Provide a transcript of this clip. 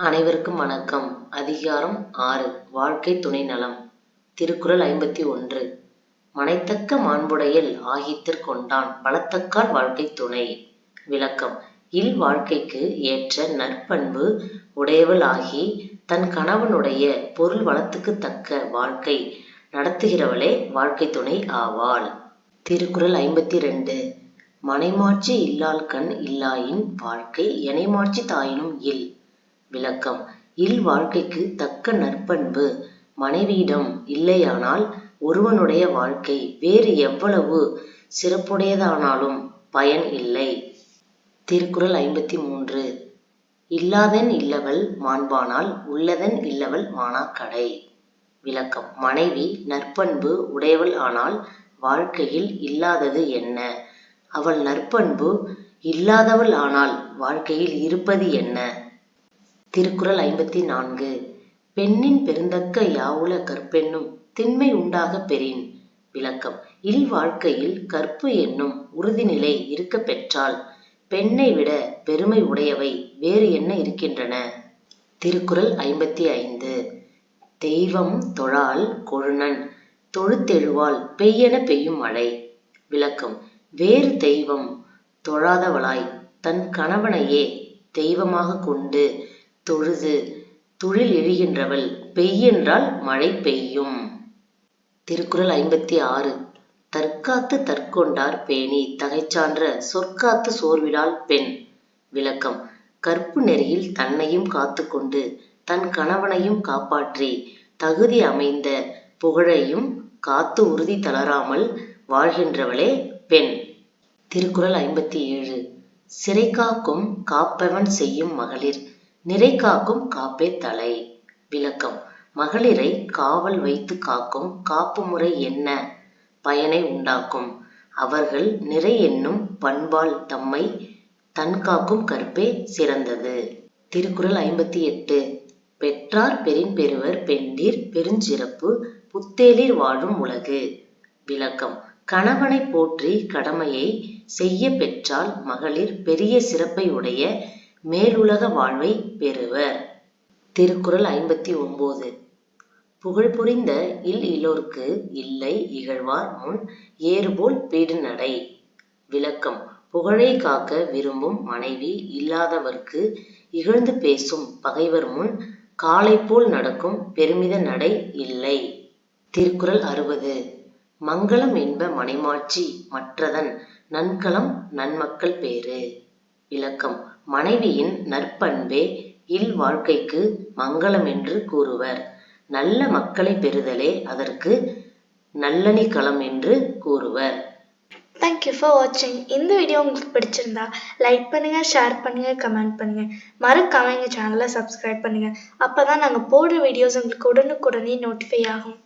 அனைவருக்கும் வணக்கம். அதிகாரம் ஆறு. வாழ்க்கை துணை நலம். திருக்குறள் ஐம்பத்தி ஒன்று. மனைத்தக்க மாண்புடையல் ஆகித்திற் கொண்டான் பலத்தக்கால் வாழ்க்கை துணை. விளக்கம். இல் வாழ்க்கைக்கு ஏற்ற நற்பண்பு உடையவள் ஆகி தன் கணவனுடைய பொருள் வளத்துக்கு தக்க வாழ்க்கை நடத்துகிறவளே வாழ்க்கை துணை ஆவாள். திருக்குறள் ஐம்பத்தி ரெண்டு. மனைமாட்சி இல்லாள் கண் இல்லாயின் வாழ்க்கை எனைமாட்சி தாயினும் இல். விளக்கம். இல் வாழ்க்கைக்கு தக்க நற்பண்பு. மனைவியிடம் இல்லையானால் ஒருவனுடைய வாழ்க்கை வேறு எவ்வளவு சிறப்புடையதானாலும் பயன் இல்லை. திருக்குறள் ஐம்பத்தி மூன்று இல்லாதன் இல்லவள் மாண்பானால் உள்ளதன் இல்லவள் மானாக்கடை. விளக்கம். மனைவி நற்பண்பு உடையவள் ஆனால் வாழ்க்கையில் இல்லாதது என்ன? அவள் நற்பண்பு இல்லாதவள் ஆனால் வாழ்க்கையில் இருப்பது என்ன? திருக்குறள் ஐம்பத்தி நான்கு. பெண்ணின் பெருந்தக்க யாவுல கற்பென்னும் திண்மை உண்டாக பெறின். விளக்கம். இல் வாழ்க்கையில் கற்பு என்னும் உறுதிநிலை இருக்க பெற்றால் பெண்ணை விட பெருமை உடையவை வேறு என்ன இருக்கின்றன? திருக்குறள் ஐம்பத்தி ஐந்து. தெய்வம் தொழால் கொழுநன் தொழுத்தெழுவால் பெய்யென பெய்யும் மழை. விளக்கம். வேறு தெய்வம் தொழாதவளாய் தன் கணவனையே தெய்வமாக கொண்டு தொழுது துழில் எழுகின்றவள் பெய்யென்றால் மழை பெய்யும். திருக்குறள் ஐம்பத்தி ஆறு தற்காத்து தற்கொண்டார் பேணி தகைச்சான்ற சொற்காத்து சோர்விடால் பெண். விளக்கம். கற்பு நெறியில் தன்னையும் காத்துக்கொண்டு தன் கணவனையும் காப்பாற்றி தகுதி அமைந்த புகழையும் காத்து உறுதி தளராமல் வாழ்கின்றவளே பெண். திருக்குறள் ஐம்பத்தி ஏழு சிறை காக்கும் காப்பவன் செய்யும் மகளிர். நிறை காக்கும் காப்பே தலை. விளக்கம். மகளிரை காவல் வைத்து காக்கும் காப்பு முறை என்ன? பயனை உண்டாக்கும். அவர்கள் நிறை என்னும் பண்பால் தம்மை தன் காக்கும் கற்பே சிறந்தது. திருக்குறள் ஐம்பத்தி எட்டு. பெற்றார் பெரின் பெறுவர் பெண்டீர் பெருஞ்சிறப்பு புத்தேலிர் வாழும் உலகு. விளக்கம். கணவனை போற்றி கடமையை செய்ய பெற்றால் மகளிர் பெரிய சிறப்பை உடைய மேலுலக வாழ்வை பெறுவர். திருக்குறள் ஐம்பத்தி ஒன்பது புகழ் புரிந்த இல் இலோர்க்கு இல்லை இகழ்வார் முன் ஏறுபோல் பீடு நடை விளக்கம். புகழை காக்க விரும்பும் மனைவி இல்லாதவர்க்கு இகழ்ந்து பேசும் பகைவர் முன் காலை போல் நடக்கும் பெருமித நடை இல்லை. திருக்குறள் அறுபது. மங்களம் என்ப மனைமாட்சி மற்றதன் நன்கலம் நன்மக்கள் பேறு. விளக்கம் மனைவியின் நற்பண்பே இல் வாழ்க்கைக்கு மங்களம் என்று கூறுவர். நல்ல மக்களை பெறுதலே அதற்கு நல்லணி களம் என்று கூறுவர். தேங்க்யூ ஃபார் வாட்சிங் இந்த வீடியோ உங்களுக்கு பிடிச்சிருந்தா லைக் பண்ணுங்க ஷேர் பண்ணுங்க கமெண்ட் பண்ணுங்க. மறக்காம எங்கள் சேனலை சப்ஸ்கிரைப் பண்ணுங்க. அப்பதான் நாங்கள் போடுற வீடியோஸ் உங்களுக்கு உடனுக்குடனே நோட்டிஃபை ஆகும்.